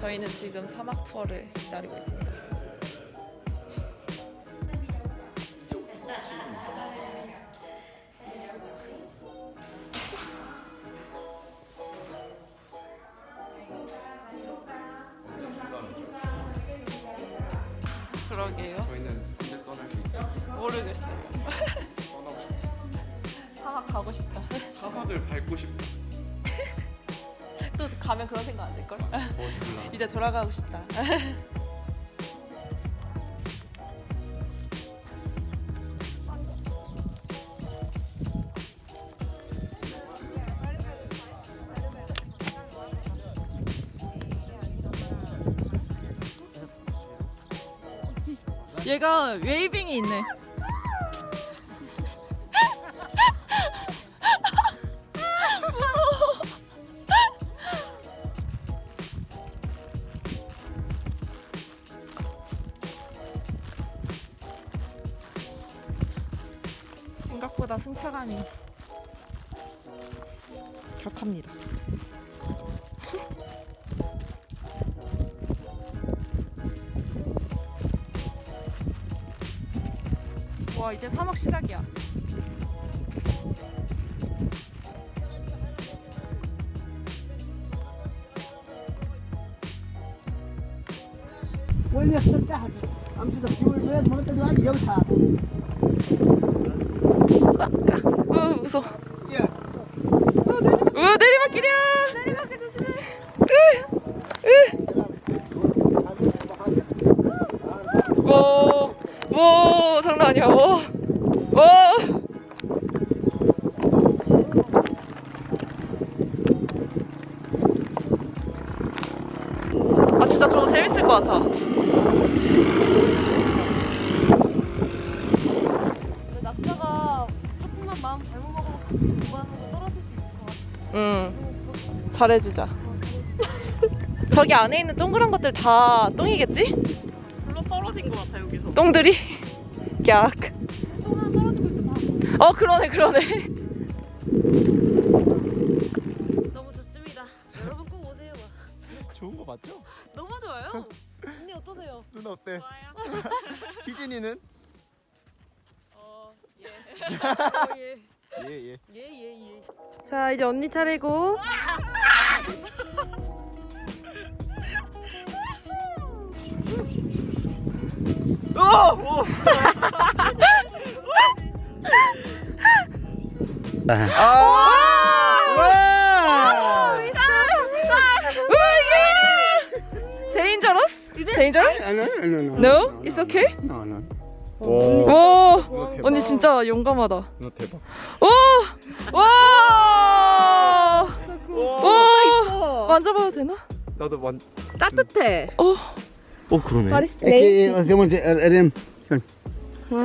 저희는 지금 사막 투어를 기다리고 있습니다. 그러게요. 저희는 언제 떠날 수 있죠? 모르겠어요. 떠나고 사막 가고 싶다. 사막을 밟고 싶다. 또 가면 그런 생각 안 들걸? 더 죽을라. 이제 돌아가고 싶다. 얘가 웨이빙이 있네. 사람이 격합니다. 와 이제 사막 시작이야. 원래 쓸때 하지. 아무튼 10월 말에 저는 영사 어 무서워. 어 내리막길이야. 와, 와 장난 아니야. 와, 와. 아 진짜 저거 재밌을 것 같아. 잘해주자. 저기 안에 있는 동그란 것들 다 똥이겠지? 물로 떨어진 것 같아 여기서. 똥들이? 깍. 어 그러네 그러네. 너무 좋습니다. 여러분 꼭 오세요. 좋은 거 맞죠? 너무 좋아요. 언니 어떠세요? 누나 어때? 희진이는? 어, 예. 예 예. 예, 예, 예. 자, 이제 언니 차례고. Dangerous? Dangerous? no no no No? It's okay? no no 와. 와 언니 진짜 용감하다. 누나 대박. 오! 와! 와. 와! 만져봐도 되나? 나도 완. 따뜻해. 어. 어 그러네. What is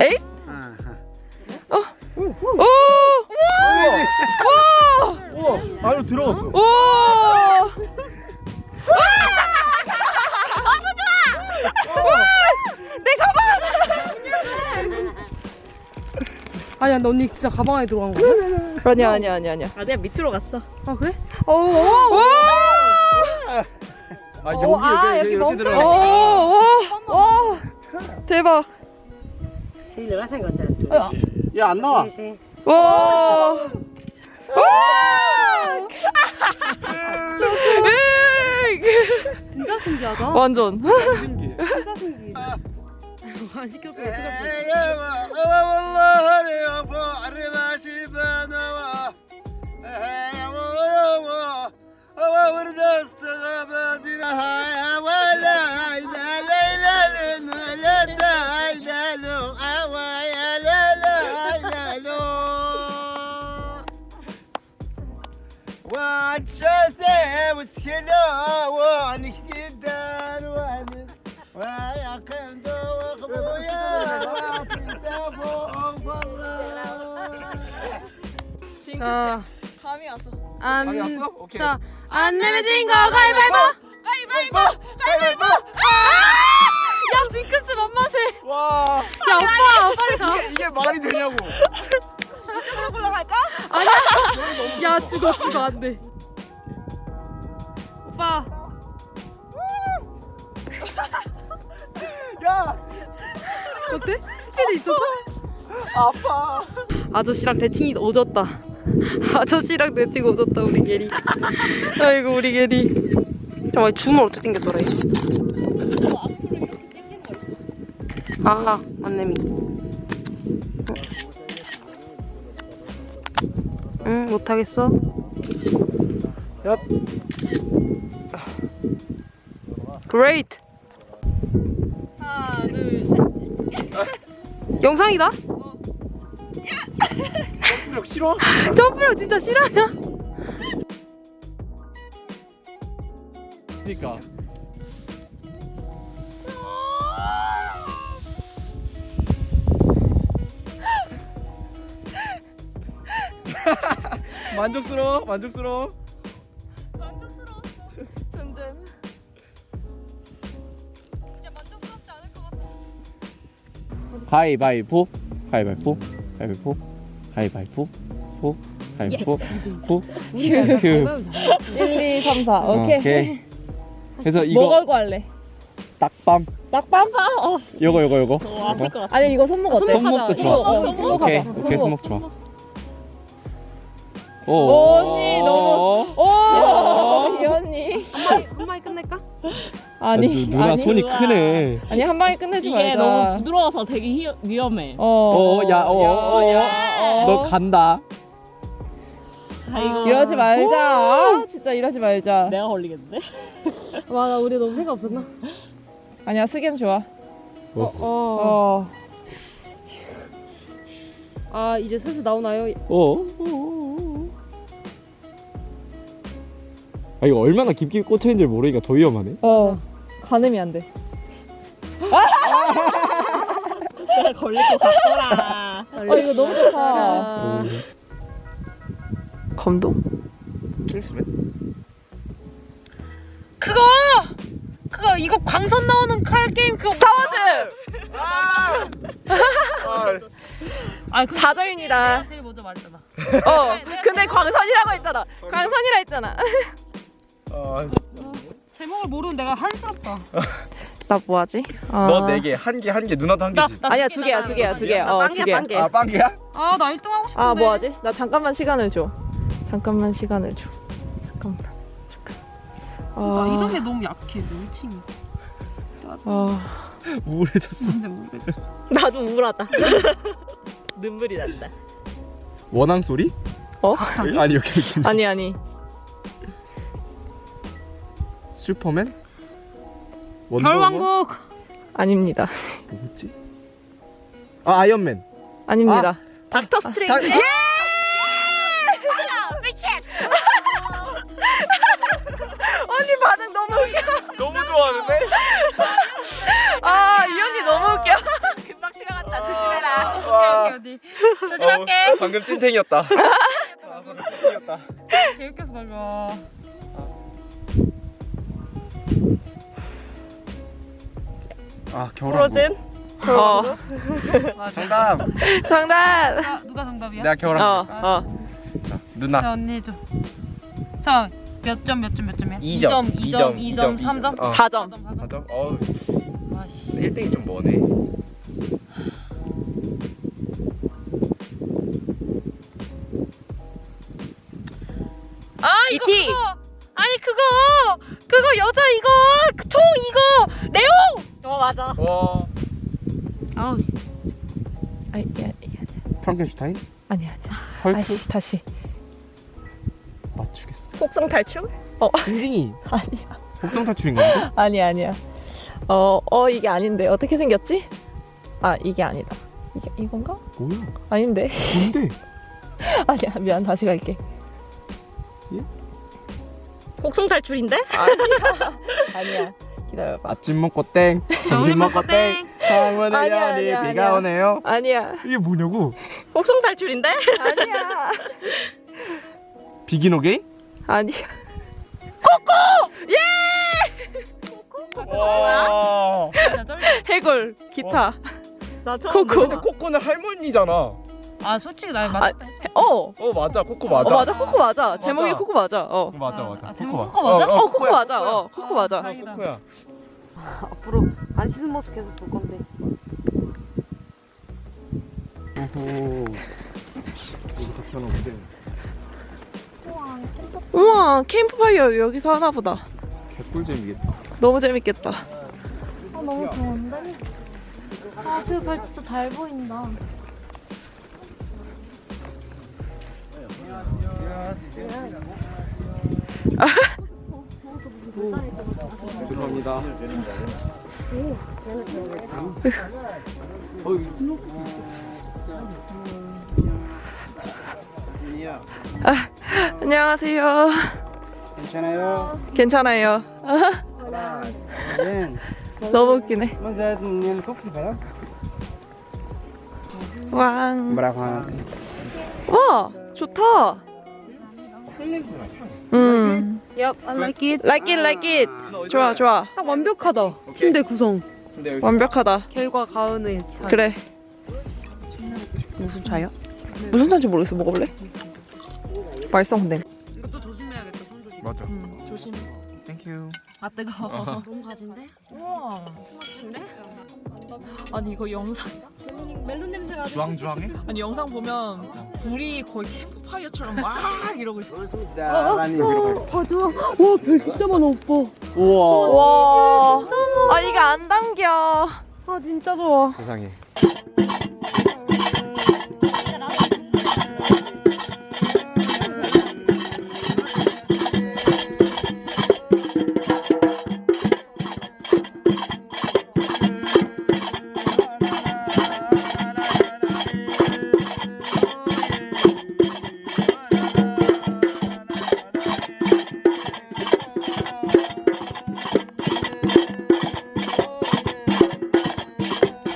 에잇? 어? 어? 오! 오! 우와 안으로 들어갔어. 오! 아니야 너 언니 진짜 가방 안에 들어간 거야? 아니야 아니야 아니야 아니야. 아 내가 밑으로 갔어. 아 그래? 어, 어, 오! 아 여기 어, 아, 여기 여기 이렇게 멈춰. 들어가. 와! 와! 대박. Sí, le vas a encontrar tú. يا النار Sí, sí. 와! 와! 진짜 신기하다. 완전. 신기해. 진짜 신기해. 안 시켰으면 어떡할 뻔 والله يا فوق ماشي بنوا يا وردست غبازنا ولا عيدا ليلا لا تعيدا له ويا ليلا عيدا له وعن شاسة وسكنا وعن كتدان وعن ويا قندو وقبويا وعن كتابو وفضل Çünkü 감이 왔어. 안, 감이 왔어? 오케이. 자, 안 내면 거 가위바위보. 가위바위보. 가위바위보. 아! 야 징크스 맛맛해. 와. 야 오빠 빨리 가. 이게, 이게 말이 되냐고. 이쪽으로 굴러갈까? 아니야. 야 죽어 죽어 안 돼. 오빠. 야. 어때? 스피드 있었어? 아파. 아저씨랑 대칭이 오졌다. 아저씨랑 대칭 오졌다 우리 게리. 아이고 우리 게리. 잠깐 줌을 어떻게 당겼더라 얘. 아 안내미. 응 못하겠어. 얍. Great. 하나, 둘, 셋. 영상이다. 점프력 싫어? 점프력 진짜 싫어요. 그러니까. 만족스러워? 만족스러워? 가위바위보 가위바위보 가위바위보 가위바위보 보 가위바위보 보 휴. 1, 2, 3, 4. 오케이. 오케이 그래서 뭐 이거 걸고 할래? 딱밤 딱밤? 어. 요거 요거 요거 아플 것 같아. 아니 이거 손목 어때? 손목도 좋아 이거, 어, 손목 오케이 가봐. 오케이 손목 좋아 오 언니, 너무- 오, 이 언니. 한 마리 끝낼까? 아니, 누, 누나 아니. 손이 크네 아니 한 방에 끝내지 이게 말자. 너무 부드러워서 되게 히, 위험해. 어, 어야어 너 어. 간다 아이고. 이러지 말자. 아, 진짜 이러지 말자. 내가 걸리겠는데? 와 나 우리 너무 생각 없었나? 아니야 스겜 좋아. 어 어. 어. 아 이제 슬슬 나오나요? 어? 아 이거 얼마나 깊게 꽂혀 있는지 모르니까 더 위험하네 어. 가늠이 안 돼. 내가 걸릴 것 같더라. 어 이거 너무 좋다. 아, 감동. 킹스맨? 그거 그거 이거 광선 나오는 칼 게임 그거 스타워즈. 아 그, 사절입니다. 제일 먼저 말했잖아. 어. 근데 광선이라고 했잖아. 광선이라 했잖아. 아, 제목을 모르는 내가 한스럽다. 나 뭐하지? 아. 너 네 개, 한 개, 한 개, 누나도 한 개지. 아니야 두 개야 두 개야 두 개야. 어 두 개야. 아, 빵개야? 아 나 1등 하고 싶은데. 아 뭐하지? 나 잠깐만 시간을 줘. 잠깐만 시간을 줘. 잠깐만. 잠깐. 아 아, 이런 게 너무 약해 명칭이. 아, 우울해졌어. 진짜 모르겠어. 나도 우울하다. 눈물이 난다. 원앙 소리? 어? 아니 여기 여기. 아니 아니. 슈퍼맨? 원더우먼? 결왕국. 아닙니다. 뭐지? 아 아이언맨. 아닙니다. 닥터 스트레인지. 다- 언니 반응 너무 웃겨. 너무 좋아하는데? 아, 이 언니 너무 웃겨. 금방 지나갔다. 조심해라. 와. 어디 어디. 조심할게. 어, 방금 찐탱이었다. 아, 방금 찐탱이었다. 개웃겨서 말이 아 겨울왕국. 어. 정답. 정답. 누가, 누가 정답이야? 내가 어, 겨울왕국. 했어. 어. 자, 누나. 자 언니 해줘. 자몇 점 몇 점 몇 점이야? 이 점, 2점, 이 2점, 점, 2점, 이 점, 3점? 어. 4점. 4점. 맞아? 어우, 아씨. 1등이 좀 머네. 아 이거 이티. 그거 맞아. 와. 아우 아니, 야, 야, 프랑켄슈타인? 아니, 아니. 헐크? 아씨, 다시. 맞추겠어. 폭성 탈출? 징징이. 아니야. 복성 탈출인 건데? 아니야, 아니야. 어, 어, 이게 아닌데. 어떻게 생겼지? 아, 이게 아니다. 이게, 이건가? 뭐야? 아닌데. 뭔데? 아니야, 미안. 다시 갈게. 복숭 탈출인데? 아니야. 기다려봐. 아침 먹고 땡, 점심 먹고 땡, 창문을 아니야, 열니 아니야, 비가 아니야. 오네요. 아니야. 이게 뭐냐고? 복숭 탈출인데? 아니야. 비긴 오게인? 아니야. 와. 진짜 쩔. 해골, 기타. 나 처음 코코. 근데 코코는 할머니잖아. 아 솔직히 나 맞았다. 어. 어 맞아, 코코 어, 맞아. 맞아. 코코 맞아. 제목이 맞아. 코코 맞아. 어. 어, 맞아, 아, 맞아. 아, 제목 코코 맞아? 어, 코코 코코야, 맞아. 코코야. 어, 코코 맞아. 다행이다. 코코야. 앞으로 안 씻은 모습 계속 볼 건데. 오호. 여기서 켜놓은데. 우와 캠프파이어 여기서 하나 보다. 개꿀잼이겠다. 너무 재밌겠다. 아 너무 좋은데? 아 그 별 진짜 잘 보인다. 죄송합니다. 어, 여기 스노클 안녕하세요. 괜찮아요? 괜찮아요. 네. 너무 웃기네. 왕. 뭐라고 와 좋다. 음. Yep, I like it. Like it, like it. 좋아, 좋아. 딱 완벽하다. 침대 구성. 완벽하다. 결과 가은의 차. 그래. 무슨 차야? 무슨 차인지 모르겠어. 먹어볼래? 맛있어, 근데. 이것도 조심해야겠다. 손 조심. 맞아. 조심. 땡큐. 아 뜨거워. 너무 가진데? 우와. 아니 이거 영상 멜론 냄새가 주황주황해? 아니 영상 보면 불이 거의 캠 프파이어처럼 막 이러고 있어. 많이 위로 가. 아 좋아. 와, 별 진짜 많아, 오빠. 우와. 와. 아 이게 안 담겨. 아 진짜 좋아. 세상에.